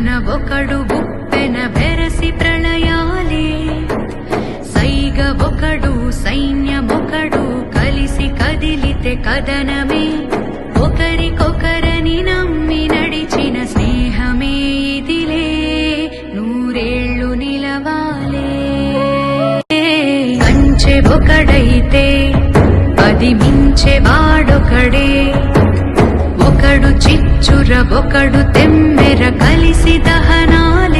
ఒకడు బుప్పెన బెరసి ప్రళయాలే సైగ ఒకడు సైన్యమొకడు కలిసి కదిలితే కదనమే ఒకరికొకరని నమ్మి నడిచిన స్నేహమే ఇదిలే. నూరేళ్ళు నిలవాలే. కంచె ఒకడైతే పది మించె వాడొకడే. ఒకడు చిచ్చుర చురబొకడు తెమ్మెర కలిసి దహనాలి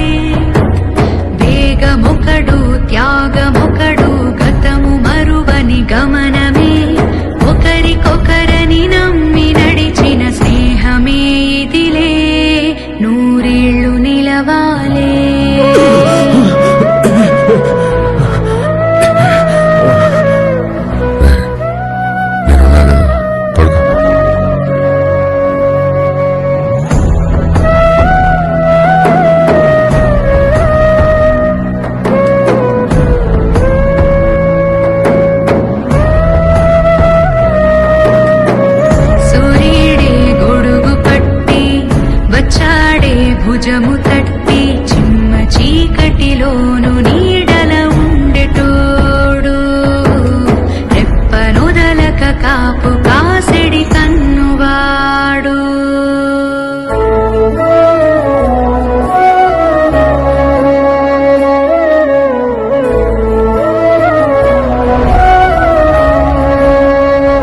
భుజము తట్టి చిమ్మ చీకటిలోను నీ